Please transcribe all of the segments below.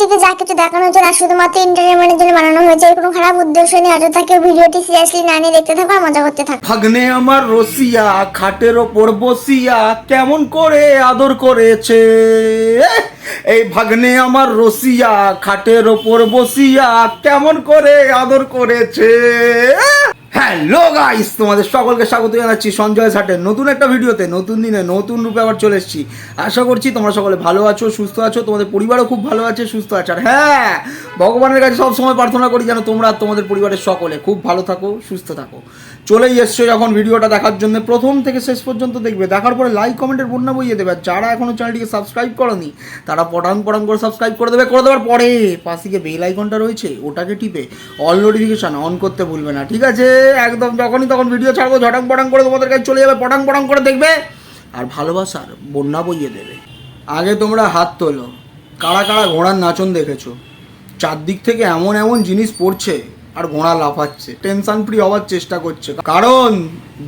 ভিডিওটিতে যা কিছু দেখানো হচ্ছে তা শুধুমাত্র এন্টারটেনমেন্টের জন্য বানানো হয়েছে, এর কোনো খারাপ উদ্দেশ্য নেই। অযথা কেউ ভিডিওটি সিরিয়াসলি না নিয়ে দেখতে থাকো, আর মজা করতে থাকো। ভাগ্নে আমার রসিয়া, খাটের ওপর বসিয়া কেমন করে আদর করেছে? এই ভাগ্নে আমার রসিয়া, খাটের ওপর বসিয়া কেমন করে আদর করেছে? হ্যালো গাইস, তোমাদের সকলকে স্বাগত জানাচ্ছি সঞ্জয় সাটের নতুন একটা ভিডিওতে, নতুন দিনে নতুন রূপে আবার চলে এসেছি। আশা করছি তোমরা সকলে ভালো আছো, সুস্থ আছো, তোমাদের পরিবারও খুব ভালো আছে, সুস্থ আছে। আর হ্যাঁ ভগবানের কাছে সবসময় প্রার্থনা করি যেন তোমরা তোমাদের পরিবারের সকলে খুব ভালো থাকো, সুস্থ থাকো। চলেই এসছো যখন ভিডিওটা দেখার জন্য। প্রথম থেকে শেষ পর্যন্ত দেখবে। দেখার পরে লাইক কমেন্টের বন্যা বইয়ে দেবে। আর যারা এখনও চ্যানেলটিকে সাবস্ক্রাইব করনি, তারা পটাং পটাং করে সাবস্ক্রাইব করে দেবে। করে দেওয়ার পরে পাশে বেল আইকনটা রয়েছে, ওটাকে টিপে অল নোটিফিকেশন অন করতে ভুলবে না। ঠিক আছে? একদম যখনই তখন ভিডিও ছাড়বো, ঝটাং পটাং করে তোমাদের কাছে চলে যাবে, পটাং পটাং করে দেখবে। আর ভালোবাসার বন্যা বইয়ে দেবে। আগে তোমরা হাত তোলো। কারা কারা ঘোড়ার নাচন দেখেছ? চারদিক থেকে এমন এমন জিনিস পড়ছে আর ঘোড়া লাফাচ্ছে টেনশন ফ্রি হওয়ার চেষ্টা করছে। কারণ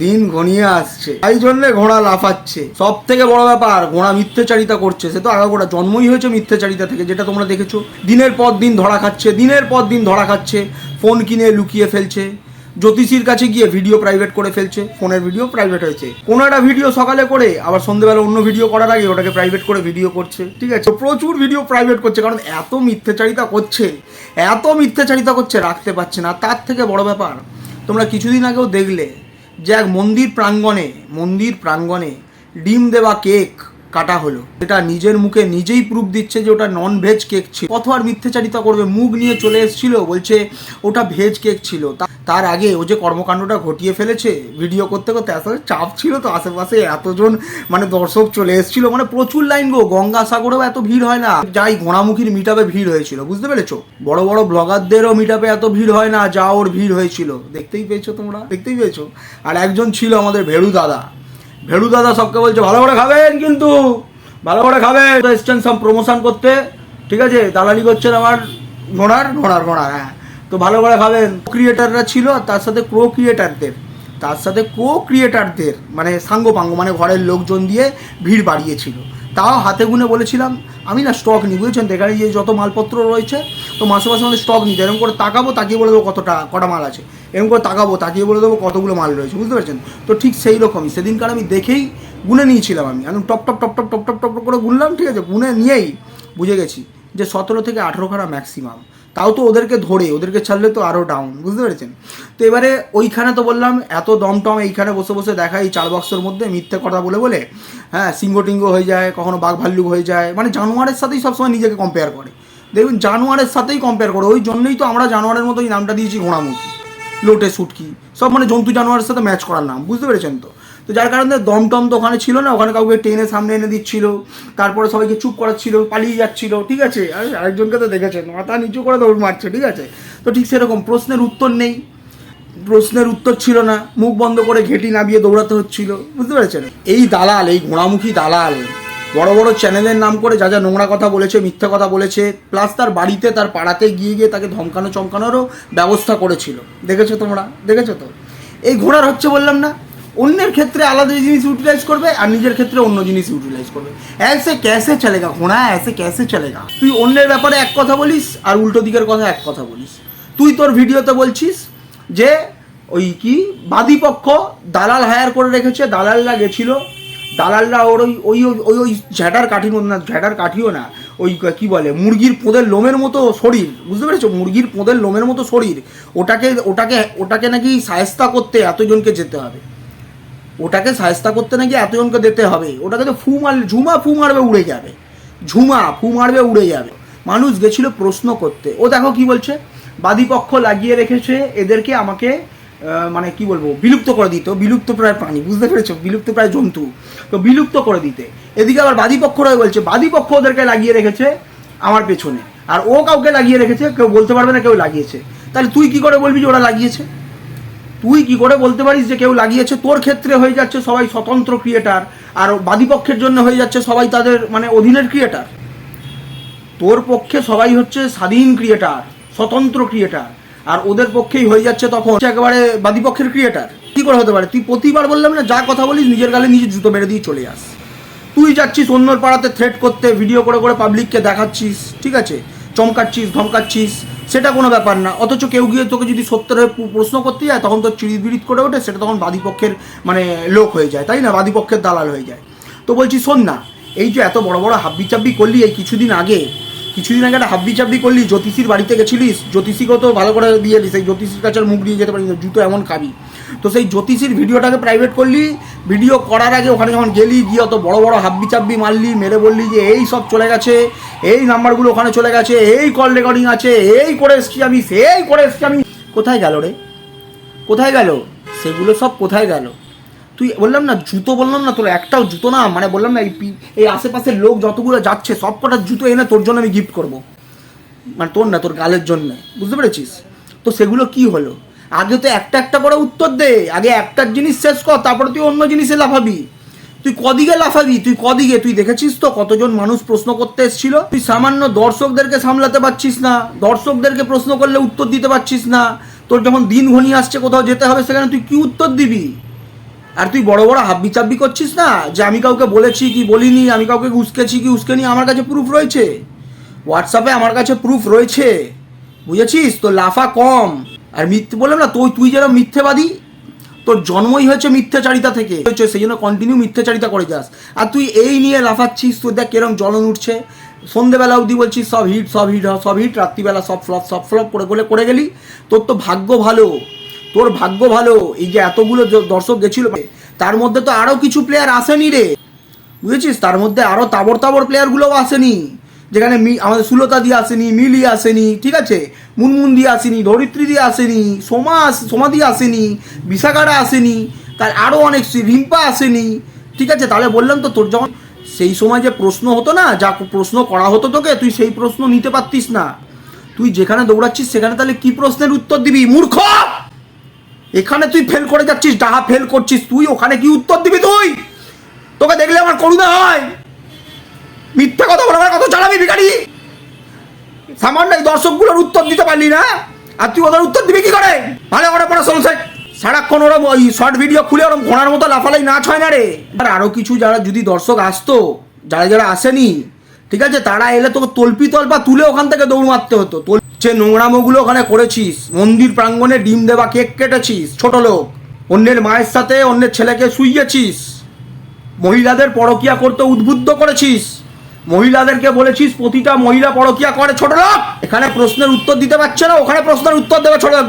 দিন ঘনিয়ে আসছে, তাই জন্য ঘোড়া লাফাচ্ছে। সব থেকে বড় ব্যাপার, ঘোড়া মিথ্যাচারিতা করছে, সে তো আগাগোড়া জন্মই হয়েছে মিথ্যাচারিতা থেকে, যেটা তোমরা দেখেছ। দিনের পর দিন ধরা খাচ্ছে, দিনের পর দিন ধরা খাচ্ছে, ফোন কিনে লুকিয়ে ফেলছে। জ্যোতিষীর কাছে গিয়ে ভিডিও প্রাইভেট করে ফেলছে ফোনের ভিডিও প্রাইভেট হয়েছে। কোনো একটা ভিডিও সকালে করে, আবার সন্ধ্যেবেলা অন্য ভিডিও করার আগে ওটাকে প্রাইভেট করে ভিডিও করছে, ঠিক আছে? প্রচুর ভিডিও প্রাইভেট করছে, কারণ এত মিথ্যাচারিতা করছে, এত মিথ্যাচারিতা করছে, রাখতে পারছে না। তার থেকে বড় ব্যাপার, তোমরা কিছুদিন আগেও দেখলে যে এক মন্দির প্রাঙ্গণে মন্দির প্রাঙ্গণে ডিম দেওয়া কেক কাটা হলো। এটা নিজের মুখে নিজেই প্রুফ দিচ্ছে যে ওটা নন ভেজ কেক ছিল আর মিথ্যেচারিতা করবে, মুখ নিয়ে চলে এসেছিল, বলছে ওটা ভেজ কেক ছিল। তা- তার আগে ও যে কর্মকাণ্ডটা ঘটিয়ে ফেলেছে ভিডিও করতে করতে আসলে চাপ ছিল তো আশেপাশে এতজন মানে দর্শক চলে এসেছিল মানে প্রচুর লাইন গো, গঙ্গাসাগরেও এত ভিড় হয় না। যাই ঘোড়ামুখীর মিটাপে ভিড় হয়েছিল, বুঝতে পেরেছ? বড় বড় ব্লগারদেরও মিটাপে এত ভিড় হয় না, যা ওর ভিড় হয়েছিল। দেখতেই পেয়েছ তোমরা? দেখতেই পেয়েছ? আর একজন ছিল আমাদের ভেড়ু দাদা। ভেড়ু দাদা সবকে বলছে, ভালো করে খাবেন কিন্তু, ভালো করে খাবেন। এসছেন সব প্রমোশন করতে, ঠিক আছে? দালালি করছেন আমার ঘোড়ার ঘোড়ার ঘোড়ার হ্যাঁ। তো ভালো করে খাবেন ক্রিয়েটাররা ছিল আর তার সাথে ক্রো ক্রিয়েটারদের তার সাথে কো ক্রিয়েটারদের মানে সাঙ্গ পাঙ্গ মানে ঘরের লোকজন দিয়ে ভিড় বাড়িয়েছিল। তাও হাতে গুনে বলেছিলাম, আমি না স্টক নিই, বুঝেছেন তো? এখানে যে যত মালপত্র রয়েছে, তো মাসে মাসে আমাদের স্টক নিতে এরকম করে তাকাবো, তাকিয়ে বলে দেবো কতটা, কটা মাল আছে। এরকম করে তাকাবো, তাকিয়ে বলে দেবো কতগুলো মাল রয়েছে, বুঝতে পারছেন? তো ঠিক সেই রকমই। সেদিনকার আমি দেখেই গুনে নিয়েছিলাম আমি। একদম top top top top top top top করে গুনলাম, ঠিক আছে? গুনে নিয়েই বুঝে গেছি যে সতেরো থেকে আঠেরো খানা ম্যাক্সিমাম তাও তো ওদেরকে ধরে, ওদেরকে ছাড়লে তো আরও ডাউন বুঝতে পেরেছেন? তো এবারে ওইখানে তো বললাম, এত দম টম এইখানে বসে বসে দেখা এই চার বক্সের মধ্যে মিথ্যে কথা বলে বলে হ্যাঁ সিংহ টিঙ্গ হয়ে যায়, কখনো বাঘ ভাল্লুক হয়ে যায় মানে জানোয়ারের সাথেই সবসময় নিজেকে কম্পেয়ার করে। দেখবেন জানোয়ারের সাথেই কম্পেয়ার করে, ওই জন্যই তো আমরা জানোয়ারের মতো নামটা দিয়েছি ঘোড়ামুখী, লোটে, সুটকি, সব মানে জন্তু জানোয়ারের সাথে ম্যাচ করার নাম, বুঝতে পেরেছেন তো? তো যার কারণে দমটম তো ওখানে ছিল না, ওখানে কাউকে টেনে সামনে এনে দিচ্ছিল, তারপরে সবাইকে চুপ করাচ্ছিল পালিয়ে যাচ্ছিল, ঠিক আছে? আর আরেকজনকে তো দেখেছেন, মাথা নিচু করে দৌড় মারছে, ঠিক আছে? তো ঠিক সেরকম, প্রশ্নের উত্তর নেই, প্রশ্নের উত্তর ছিল না, মুখ বন্ধ করে ঘেটি নামিয়ে দৌড়াতে হচ্ছিল, বুঝতে পেরেছেন? এই দালাল, এই ঘোড়ামুখী দালাল, বড় বড় চ্যানেলের নাম করে যা যা নোংরা কথা বলেছে, মিথ্যা কথা বলেছে, প্লাস তার বাড়িতে, তার পাড়াতে গিয়ে গিয়ে তাকে ধমকানো চমকানোরও ব্যবস্থা করেছিল। দেখেছ তোমরা? দেখেছ তো? এই ঘোড়ার হচ্ছে বললাম না? অন্যের ক্ষেত্রে আলাদা জিনিস ইউটিলাইজ করবে আর নিজের ক্ষেত্রে অন্য জিনিস ইউটিলাইজ করবে ऐसे कैसे चलेगा ঘোড়া ऐसे कैसे चलेगा তুই অন্যের ব্যাপারে এক কথা বলিস আর উল্টো দিকের কথা এক কথা বলিস তুই তোর ভিডিওতে বলছিস যে ওই কি বাদীপক্ষ দালাল হায়ার করে রেখেছে দালালরা গেছিল দালালরা ওর ওই ওই ওই ওই ঝ্যাটার কাঠির মতো না ঝ্যাটার কাঠিও না ওই কি বলে মুরগির পোদের লোমের মতো শরীর বুঝতে পেরেছো মুরগির পোদের লোমের মতো শরীর ওটাকে ওটাকে ওটাকে নাকি সায়স্তা করতে এতজনকে যেতে হবে ওটাকে সায়স্তা করতে নাকি এতজনকে দিতে হবে। ওটাকে তো ফু মার ঝুমা ফু মারবে, উড়ে যাবে। ঝুমা ফু মারবে, উড়ে যাবে। মানুষ গেছিল প্রশ্ন করতে। ও দেখো কি বলছে? বাদীপক্ষ লাগিয়ে রেখেছে এদেরকে আমাকে মানে কি বলব, বিলুপ্ত করে দিত। বিলুপ্ত প্রায় প্রাণী, বুঝতে পেরেছ? বিলুপ্ত প্রায় জন্তু। তো বিলুপ্ত করে দিতে। এদিকে আবার বাদীপক্ষরা বলছে, বাদীপক্ষ ওদেরকে লাগিয়ে রেখেছে আমার পেছনে। আর ও কাউকে লাগিয়ে রেখেছে, কেউ বলতে পারবে না কেউ লাগিয়েছে। তাহলে তুই কি করে বলবি যে ওরা লাগিয়েছে? তুই কি করে বলতে পারিস যে কেউ লাগিয়েছে? তোর ক্ষেত্রে হয়ে যাচ্ছে সবাই স্বতন্ত্র ক্রিয়েটার আর বাদীপক্ষের জন্য হয়ে যাচ্ছে সবাই তাদের মানে অধীনের ক্রিয়েটার তোর পক্ষে সবাই হচ্ছে স্বাধীন ক্রিয়েটার স্বতন্ত্র ক্রিয়েটার আর ওদের পক্ষেই হয়ে যাচ্ছে তখন একেবারে বাদীপক্ষের ক্রিয়েটার কি করে হতে পারে? তুই প্রতিবার বললাম না, যা কথা বলিস নিজের গালে নিজে জুতো মেরে দিয়ে চলে আস। তুই যাচ্ছিস অন্যর পাড়াতে থ্রেট করতে ভিডিও করে করে পাবলিককে দেখাচ্ছিস, ঠিক আছে? চমকাচ্ছিস, ধমকাচ্ছিস সেটা কোনো ব্যাপার না। অথচ কেউ গিয়ে তোকে যদি সত্যের হয়ে প্রশ্ন করতে যায় তখন তোর চিড়িত বিড়িত করে ওঠে সেটা তখন বাদীপক্ষের মানে লোক হয়ে যায় তাই না? বাদীপক্ষের দালাল হয়ে যায়। তো বলছি শোন না এই যে এত বড় বড় হাব্বি চাব্বি করলি এই কিছুদিন আগে কিছুদিন আগে একটা হাব্বি চাব্বি করলি জ্যোতিষীর বাড়িতে গেছিলিস জ্যোতিষীকেও তো ভালো করে দিয়ে দিস এই জ্যোতিষীর কাছে মুখ দিয়ে যেতে পারি না, জুতো এমন খাবি। তো সেই জ্যোতিষীর ভিডিওটাকে প্রাইভেট করলি ভিডিও করার আগে ওখানে যখন গেলি, গিয়ে অত বড় বড় হাব্বি চাব্বি মারলি, মেরে বললি যে, এই সব চলে গেছে, এই নাম্বারগুলো ওখানে চলে গেছে, এই কল রেকর্ডিং আছে, এই করে এসছি আমি, সেই করে এসছি আমি। কোথায় গেল রে? কোথায় গেল? সেগুলো সব কোথায় গেল? তুই বললাম না, জুতো বললাম না, তোর একটাও জুতো না? মানে বললাম না, এই এই আশেপাশের লোক যতগুলো যাচ্ছে, সব কটা জুতো এনে তোর জন্য আমি গিফট করব। মানে তোর না, তোর গালের জন্য। বুঝতে পেরেছিস? তো সেগুলো কি হলো? আগে তো একটা একটা করে উত্তর দে, আগে একটা জিনিস শেষ কর, তারপরে তুই অন্য জিনিসে লাফাবি। তুই কদিকে লাফাবি? তুই কদিকে? তুই দেখেছিস তো কতজন মানুষ প্রশ্ন করতে এসেছিল? তুই সামান্য দর্শকদেরকে সামলাতে পারছিস না, দর্শকদেরকে প্রশ্ন করলে উত্তর দিতে পারছিস না। তোর যখন দিন ঘনিয়ে আসছে কোথাও যেতে হবে, সেখানে তুই কি উত্তর দিবি? আর তুই বড় বড় হাব্বি চাব্বি করছিস না? যে আমি কাউকে বলেছি কি বলিনি, আমি কাউকে উস্কেছি কি উস্কেনি, আমার কাছে প্রুফ রয়েছে। হোয়াটসঅ্যাপে আমার কাছে প্রুফ রয়েছে। বুঝেছিস? তো লাফা কম। আর মিথ্যে বললাম না, তুই তুই যেন মিথ্যেবাদী, তোর জন্মই হয়েছে মিথ্যাচারিতা থেকে। হয়েছে, সেই জন্য কন্টিনিউ মিথ্যাচারিতা করে যাস আর তুই এই নিয়ে লাফাচ্ছিস, তোর দেখ কেরম জ্বলন উঠছে। সন্ধেবেলা অবধি বলছিস, সব হিট সব হিট সব হিট রাত্রিবেলা সব ফ্লপ সব ফ্লপ করে বলে করে গেলি। তোর তো ভাগ্য ভালো। তোর ভাগ্য ভালো। এই যে এতগুলো দর্শক গেছিল, তার মধ্যে তো আরও কিছু প্লেয়ার আসেনি রে। বুঝেছিস? তার মধ্যে আরও তাবর তাবর প্লেয়ারগুলোও আসেনি। যেখানে আমাদের সুলতা দিয়ে আসেনি, মিলি আসেনি, ঠিক আছে? মুনমুন দিয়ে আসেনি, ধরিত্রী দিয়ে আসেনি, সোমা সোমা দিয়ে আসেনি, বিশাখারা আসেনি, তার আরও অনেক রিম্পা আসেনি, ঠিক আছে? তাহলে বললাম তো তোর যখন সেই সময় যে প্রশ্ন হতো না, যা প্রশ্ন করা হতো তোকে, তুই সেই প্রশ্ন নিতে পারতিস না। তুই যেখানে দৌড়াচ্ছিস, সেখানে তাহলে কি প্রশ্নের উত্তর দিবি, মূর্খ? এখানে তুই ফেল করে যাচ্ছিস, ডাহা ফেল করছিস, তুই ওখানে কি উত্তর দিবি তুই? তোকে দেখলে আমার করুণা হয়। মিথ্যা কথা বলে আমার কত চালাবি ভিখারি? সামান্য এই দর্শকগুলোর উত্তর দিতে পারলি না? আর তুই ওদের উত্তর দিবি কি করে? ভালো করে পড়া সমস্যা সারাক্ষণ ওরম ওই শর্ট ভিডিও খুলে ওরম ঘোড়ার মতো লাফালাই নাচ হয় না রে। আর আরও কিছু যারা যদি দর্শক আসতো, যারা যারা আসেনি, ঠিক আছে, তারা এলে তোকে তল্পি তল্পা তুলে ওখান থেকে দৌড় মারতে হতো। যে নোংরামোগুলো ওখানে করেছিস, মন্দির প্রাঙ্গণে ডিম দেওয়া কেক কেটেছিস, ছোট লোক, অন্যের মায়ের সাথে অন্যের ছেলেকে শুইয়েছিস, মহিলাদের পরকিয়া করতে উদ্বুদ্ধ করেছিস মহিলাদেরকে বলেছিস প্রতিটা মহিলা পরকিয়া করে ছোট লোক। এখানে প্রশ্নের উত্তর দিতে পারছে না, ওখানে প্রশ্নের উত্তর দেবে ছোট লোক।